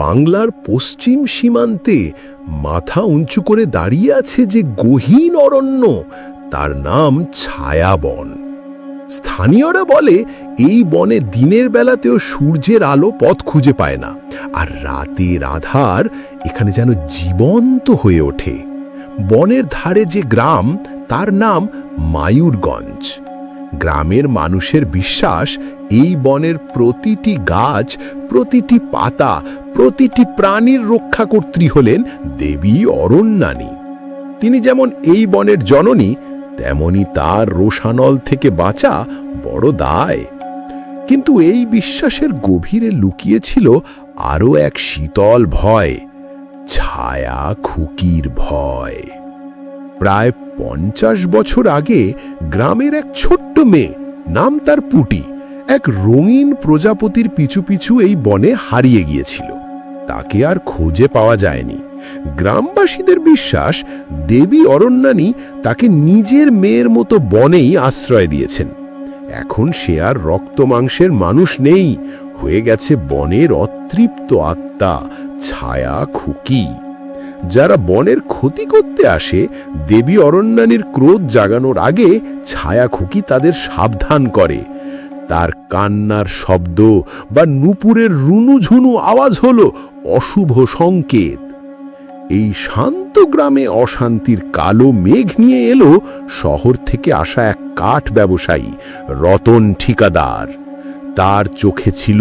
বাংলার পশ্চিম সীমান্তে মাথা উঁচু করে দাঁড়িয়ে আছে যে গহীন অরণ্য, তার নাম ছায়াবন। স্থানীয়রা বলে, এই বনে দিনের বেলাতেও সূর্যের আলো পথ খুঁজে পায় না, আর রাতের আধার এখানে যেন জীবন্ত হয়ে ওঠে। বনের ধারে যে গ্রাম, তার নাম মায়ুরগঞ্জ। গ্রামের মানুষের বিশ্বাস, এই বনের প্রতিটি গাছ, প্রতিটি পাতা প্রতিটি প্রাণীর রক্ষাকর্ত্রী হলেন দেবী অরণ্যানী। তিনি যেমন এই বনের জননী, তেমনি তার রোষানল থেকে বাঁচা বড় দায়। কিন্তু এই বিশ্বাসের গভীরে লুকিয়েছিল আরও এক শীতল ভয়, ছায়া খুকির ভয়। প্রায় পঞ্চাশ বছর আগে গ্রামের এক ছোট্ট মেয়ে, নাম তার পুটি এক রঙিন প্রজাপতির পিছু পিছু এই বনে হারিয়ে গিয়েছিল। তাকে আর খুঁজে পাওয়া যায়নি। গ্রামবাসীদের বিশ্বাস, দেবী অরণ্যানী তাকে নিজের মেয়ের মতো বনেই আশ্রয় দিয়েছেন। এখন সে আর রক্ত মাংসের মানুষ নেই। হয়ে গেছে বনের অতৃপ্ত আত্মা, ছায়া, খুকি। যারা বনের ক্ষতি করতে আসে, দেবী অরণ্যানীর ক্রোধ জাগানোর আগে ছায়া খুকি তাদের সাবধান করে। তার কান্নার শব্দ বা নুপুরের রুনুঝুনু আওয়াজ হল অশুভ সংকেত। এই শান্ত গ্রামে অশান্তির কালো মেঘ নিয়ে এলো শহর থেকে আসা এক কাঠ ব্যবসায়ী, রতন ঠিকাদার। তার চোখে ছিল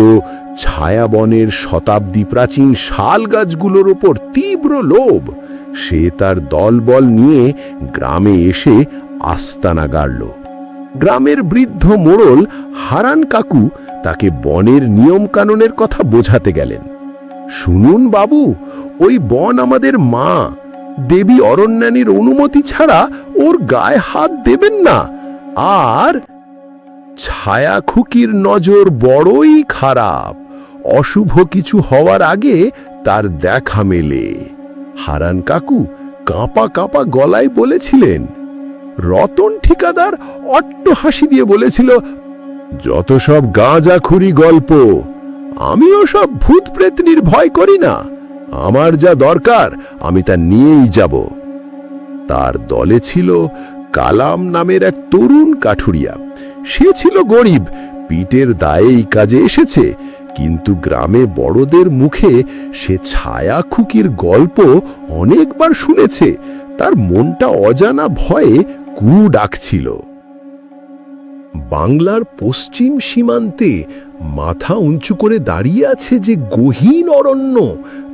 ছায়াবনের শতাব্দী প্রাচীন শাল গাছগুলোর ওপর তীব্র লোভ। সে তার দলবল নিয়ে গ্রামে এসে আস্তানা গাড়ল। গ্রামের বৃদ্ধ মোড়ল হারান কাকু তাকে বনের নিয়মকানুনের কথা বোঝাতে গেলেন। শুনুন বাবু, ওই বন আমাদের মা। দেবী অরণ্যানীর অনুমতি ছাড়া ওর গায়ে হাত দেবেন না। আর ছায়া খুকির নজর বড়ই খারাপ। অশুভ কিছু হওয়ার আগে তার দেখা মেলে। হারান কাকু কাঁপা কাঁপা গলায় বলেছিলেন রতন ঠিকাদার অট্ট হাসি দিয়ে বলেছিল, যত সব গাঁজাখুরি গল্প, আমিও সব ভূত প্রেতনির ভয় করি না। আমার যা দরকার, আমি তা নিয়েই যাব। তার দলে ছিল কালাম নামের এক তরুণ কাঠুরিয়া। সে ছিল গরিব, পিটের দায়ে এই কাজে এসেছে, কিন্তু গ্রামে বড়দের মুখে সে ছায়া খুকির গল্প অনেকবার শুনেছে। তার মনটা অজানা ভয়ে কু ডাকছিল। বাংলার পশ্চিম সীমান্তে মাথা উঁচু করে দাঁড়িয়ে আছে যে গহীন অরণ্য,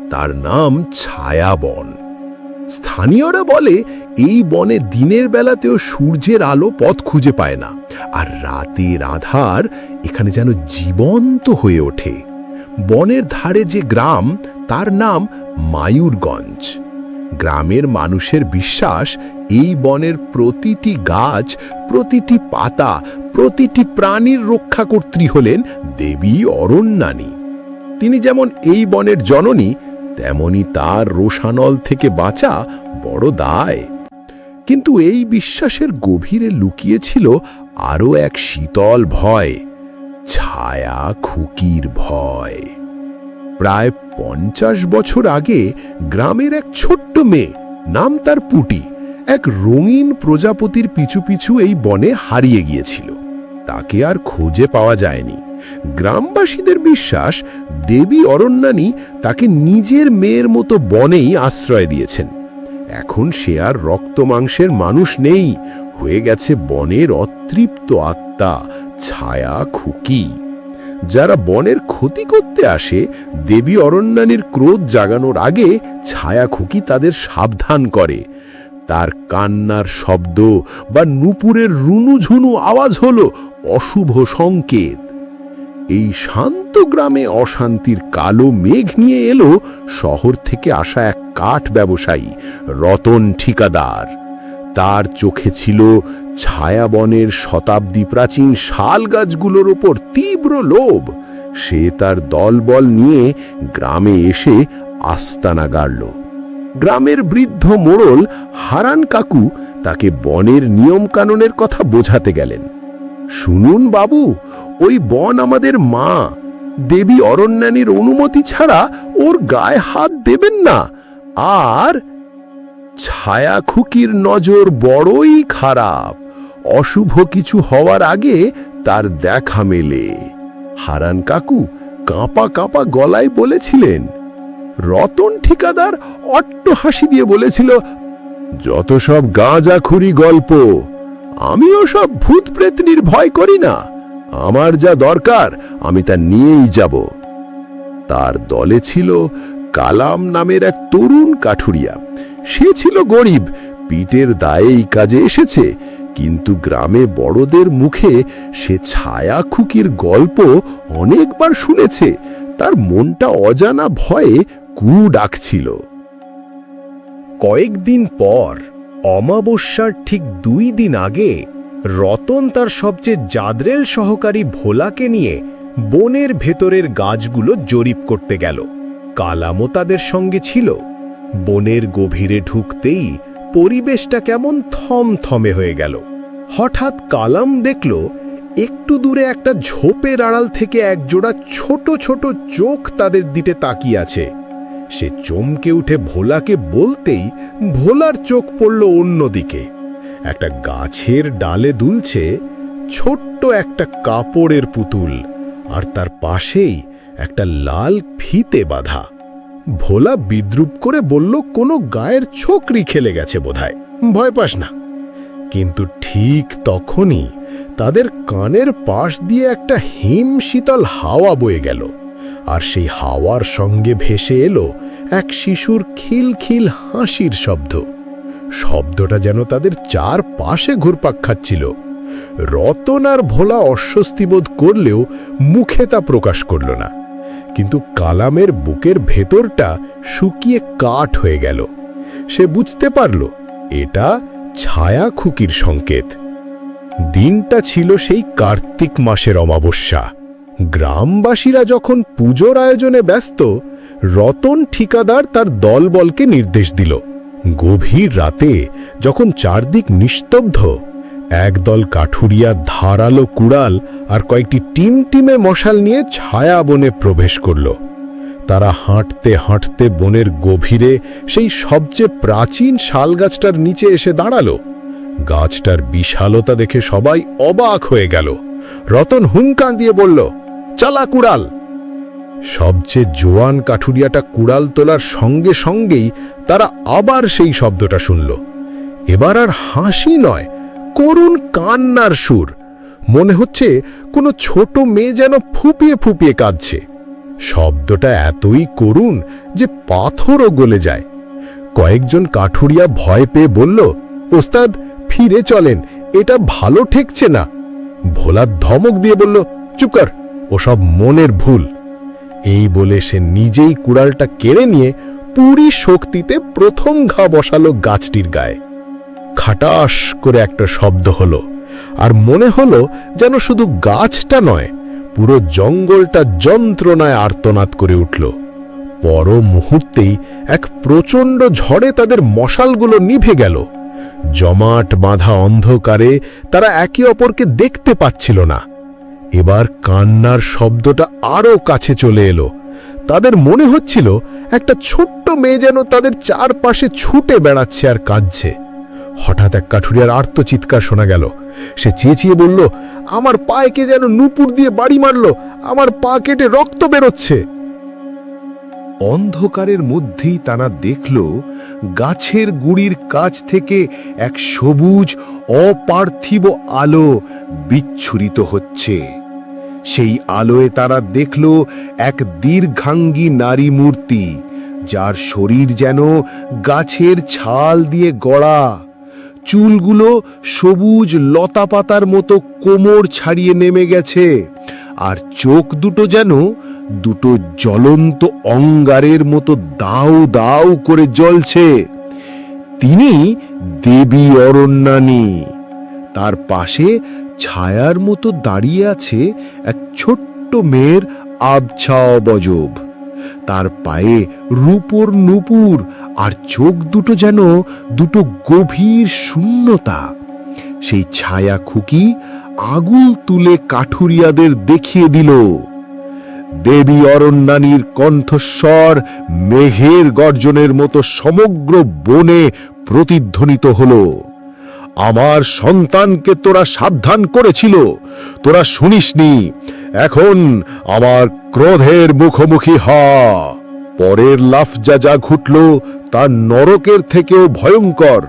তার নাম ছায়াবন। স্থানীয়রা বলে, এই বনে দিনের বেলাতেও সূর্যের আলো পথ খুঁজে পায় না, আর রাতের আধার এখানে যেন জীবন্ত হয়ে ওঠে। বনের ধারে যে গ্রাম, তার নাম মায়ুরগঞ্জ। গ্রামের মানুষের বিশ্বাস, এই বনের প্রতিটি গাছ, প্রতিটি পাতা, প্রতিটি প্রাণীর রক্ষাকর্ত্রী হলেন দেবী অরণ্যানী। তিনি যেমন এই বনের জননী, তেমনি তার রোষানল থেকে বাঁচা বড় দায়। কিন্তু এই বিশ্বাসের গভীরে লুকিয়েছিল আরও এক শীতল ভয়, ছায়া খুকির ভয়। প্রায় পঞ্চাশ বছর আগে গ্রামের এক ছোট্ট মেয়ে, নাম তার পুটি, এক রঙিন প্রজাপতির পিছু পিছু এই বনে হারিয়ে গিয়েছিল। তাকে আর খুঁজে পাওয়া যায়নি। গ্রামবাসীদের বিশ্বাস, দেবী অরণ্যানী তাকে নিজের মেয়ের মতো বনেই আশ্রয় দিয়েছেন। এখন সে আর রক্ত মাংসের মানুষ নেই। হয়ে গেছে বনের অতৃপ্ত আত্মা, ছায়া, খুকি। যারা বনের ক্ষতি করতে আসে, দেবী অরণ্যানীর ক্রোধ জাগানোর আগে ছায়া খুকি তাদের সাবধান করে। তার কান্নার শব্দ বা নুপুরের রুনুঝুনু আওয়াজ হল অশুভ সংকেত। এই শান্ত গ্রামে অশান্তির কালো মেঘ নিয়ে এলো শহর থেকে আসা এক কাঠ ব্যবসায়ী, রতন ঠিকাদার। তার চোখে ছিল ছায়াবনের শতাব্দী প্রাচীন শাল গাছগুলোর ওপর তীব্র লোভ। সে তার দলবল নিয়ে গ্রামে এসে আস্তানা গাড়ল। গ্রামের বৃদ্ধ মোড়ল হারান কাকু তাকে বনের নিয়মকানুনের কথা বোঝাতে গেলেন। শুনুন বাবু, ওই বন আমাদের মা। দেবী অরণ্যানীর অনুমতি ছাড়া ওর গায়ে হাত দেবেন না। আর ছায়া খুকির নজর বড়ই খারাপ। অশুভ কিছু হওয়ার আগে তার দেখা মেলে। হারান কাকু কাঁপা কাঁপা গলায় বলেছিলেন, রতন ঠিকাদার অট্ট হাসি দিয়ে বলেছিল, যত সব গাঁজাখুরি গল্প, আমিও সব ভূত প্রেতনির ভয় করি না। আমার যা দরকার, আমি তা নিয়েই যাব তার দলে ছিল কালাম নামের এক তরুণ কাঠুরিয়া। সে ছিল গরিব, পিটের দায়েই কাজে এসেছে, কিন্তু গ্রামে বড়দের মুখে সে ছায়া খুকির গল্প অনেকবার শুনেছে, তার মনটা অজানা ভয়ে কু ডাকছিল। কয়েকদিন পর, অমাবস্যার ঠিক দুই দিন আগে, রতন তার সবচেয়ে জাদরেল সহকারী ভোলাকে নিয়ে বনের ভেতরের গাছগুলো জরিপ করতে গেল। কালামও তাদের সঙ্গে ছিল। বনের গভীরে ঢুকতেই পরিবেশটা কেমন থমথমে হয়ে গেল। হঠাৎ কালাম দেখল, একটু দূরে একটা ঝোপের আড়াল থেকে একজোড়া ছোট ছোট চোখ তাদের দিকে তাকিয়ে আছে। সে চমকে উঠে ভোলাকে বলতেই ভোলার চোখ পড়ল অন্যদিকে। একটা গাছের ডালে দুলছে ছোট্ট একটা কাপড়ের পুতুল, আর তার পাশেই একটা লাল ফিতে বাঁধা। ভোলা বিদ্রুপ করে বলল, কোনো গায়ের ছোকরি খেলে গেছে বোধহয়। ভয় পাস না। কিন্তু ঠিক তখনই তাদের কানের পাশ দিয়ে একটা হিম শীতল হাওয়া বয়ে গেল। আর সেই হাওয়ার সঙ্গে ভেসে এলো এক শিশুর খিলখিল হাসির শব্দ। শব্দটা যেন তাদের চার পাশে ঘুরপাক খাচ্ছিল। রতন আর ভোলা অস্বস্তি বোধ করলেও মুখে তা প্রকাশ করল না। কিন্তু কালামের বুকের ভেতরটা শুকিয়ে কাঠ হয়ে গেল। সে বুঝতে পারল, এটা ছায়া খুকির সংকেত। দিনটা ছিল সেই কার্তিক মাসের অমাবস্যা। গ্রামবাসীরা যখন পুজোর আয়োজনে ব্যস্ত, রতন ঠিকাদার তার দলবলকে নির্দেশ দিল। গভীর রাতে যখন চারদিক নিস্তব্ধ একদল কাঠুরিয়া ধারালো কুড়াল আর কয়েকটি টিমটিমে মশাল নিয়ে ছায়া বনে প্রবেশ করল। তারা হাঁটতে হাঁটতে বনের গভীরে সেই সবচেয়ে প্রাচীন শাল গাছটার নিচে এসে দাঁড়াল। গাছটার বিশালতা দেখে সবাই অবাক হয়ে গেল। রতন হুঙ্কান দিয়ে বলল, চালা কুড়াল! সবচেয়ে জোয়ান কাঠুরিয়াটা কুড়াল তোলার সঙ্গে সঙ্গেই তারা আবার সেই শব্দটা শুনল। এবার আর হাসি নয় করুণ কান্নার সুর। মনে হচ্ছে কোনো ছোট মেয়ে যেন ফুপিয়ে ফুপিয়ে কাঁদছে। শব্দটা এতই করুণ যে পাথরও গলে যায়। কয়েকজন কাঠুরিয়া ভয় পেয়ে বলল, ওস্তাদ, ফিরে চলেন, এটা ভালো ঠেকছে না। ভোলা ধমক দিয়ে বলল চুকার কর, ওসব মনের ভুল। এই বলে সে নিজেই কুড়ালটা কেড়ে নিয়ে পুরী শক্তিতে প্রথম ঘা বসালো গাছটির গায়ে। খাটাস করে একটা শব্দ হলো, আর মনে হলো যেন শুধু গাছটা নয়, পুরো জঙ্গলটা যন্ত্রণায় আর্তনাদ করে উঠল। পর মুহূর্তেই এক প্রচণ্ড ঝড়ে তাদের মশালগুলো নিভে গেল। জমাট বাঁধা অন্ধকারে তারা একে অপরকে দেখতে পাচ্ছিল না। এবার কান্নার শব্দটা আরও কাছে চলে এলো। তাদের মনে হচ্ছিল একটা ছোট্ট মেয়ে যেন তাদের চারপাশে ছুটে বেড়াচ্ছে আর কাঁদছে। হঠাৎ এক কাঠুরিয়ার আর্ত চিৎকার শোনা গেল। সে চেঁচিয়ে বলল, আমার পায়েকে যেন নুপুর দিয়ে বাড়ি মারল, আমার পা কেটে রক্ত বেরোচ্ছে। অন্ধকারের মধ্যেই তারা দেখল, গাছের গুড়ির কাছ থেকে এক সবুজ, অপার্থিব আলো বিচ্ছুরিত হচ্ছে। সেই আলোয় তারা দেখল এক দীর্ঘাঙ্গী নারী মূর্তি, যার শরীর যেন গাছের ছাল দিয়ে গড়া। চুলগুলো সবুজ লতাপাতার মতো কোমর ছাড়িয়ে নেমে গেছে, আর চোখ দুটো যেন দুটো জ্বলন্ত অঙ্গারের মতো দাউ দাউ করে জ্বলছে। তিনি দেবী অরণ্যানী। তার পাশে ছায়ার মতো দাঁড়িয়ে আছে এক ছোট্ট মেয়ের আবছা অবজব। তার পায়ে রূপোর নুপুর আর চোখ দুটো যেন দুটো গভীর শূন্যতা। সেই ছায়া খুকি আগুল তুলে কাঠুরিয়াদের দেখিয়ে দিল। দেবী অরণ্যানীর কণ্ঠস্বর মেঘের গর্জনের মতো সমগ্র বনে প্রতিধ্বনিত হলো। আমার সন্তানকে তোরা সাবধান করেছিল। তোরা শুনিসনি, এখন আমার ক্রোধের মুখোমুখি হ। পরের লাফ যা যা ঘুটল, তা নরকের থেকেও ভয়ঙ্কর।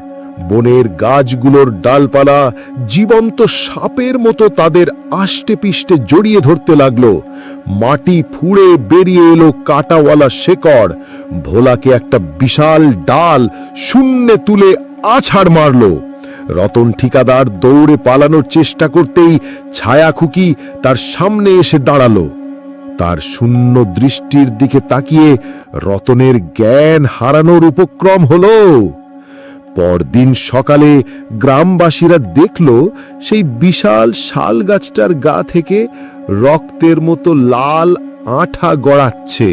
বনের গাছগুলোর ডালপালা জীবন্ত সাপের মতো তাদের আষ্টে পিষ্টে জড়িয়ে ধরতে লাগল। মাটি ফুঁড়ে বেরিয়ে এলো কাটাওয়ালা শেকড়। ভোলাকে একটা বিশাল ডাল শূন্যে তুলে আছাড় মারলো। রতন ঠিকাদার দৌড়ে পালানোর চেষ্টা করতেই ছায়া খুকি তার সামনে এসে দাঁড়াল। তার শূন্য দৃষ্টির দিকে তাকিয়ে রতনের জ্ঞান হারানোর উপক্রম হলো। পরদিন সকালে গ্রামবাসীরা দেখল সেই বিশাল শাল গাছটার গা থেকে রক্তের মতো লাল আঠা গড়াচ্ছে,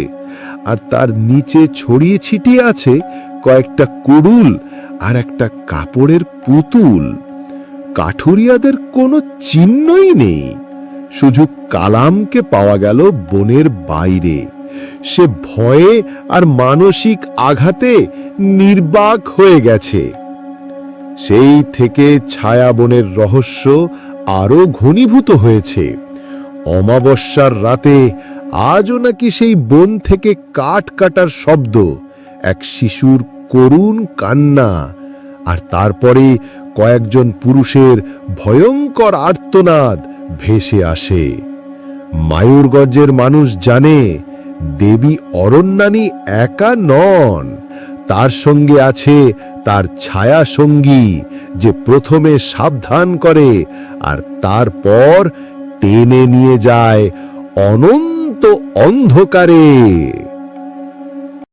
আর তার নিচে ছড়িয়ে ছিটিয়ে আছে কয়েকটা কুড়ুল আর একটা কাপড়ের পুতুল। কাঠুরিয়াদের কোনো চিহ্নই নেই। শুধু কালামকে পাওয়া গেল বনের বাইরে। সে ভয়ে আর মানসিক আঘাতে নির্বাক হয়ে গেছে। সেই থেকে ছায়াবনের রহস্য আরও ঘনীভূত হয়েছে। অমাবস্যার রাতে আজও নাকি সেই বন থেকে কাঠ কাটার শব্দ এক শিশুর করুণ কান্না আর তারপরে কয়েকজন পুরুষের ভয়ঙ্কর আর্তনাদ ভেসে আসে। মায়ুরগঞ্জের মানুষ জানে, দেবী অরণ্যানী একা নন। তার সঙ্গে আছে তার ছায়া সঙ্গী যে প্রথমে সাবধান করে আর তারপর টেনে নিয়ে যায় অনন্ত অন্ধকারে।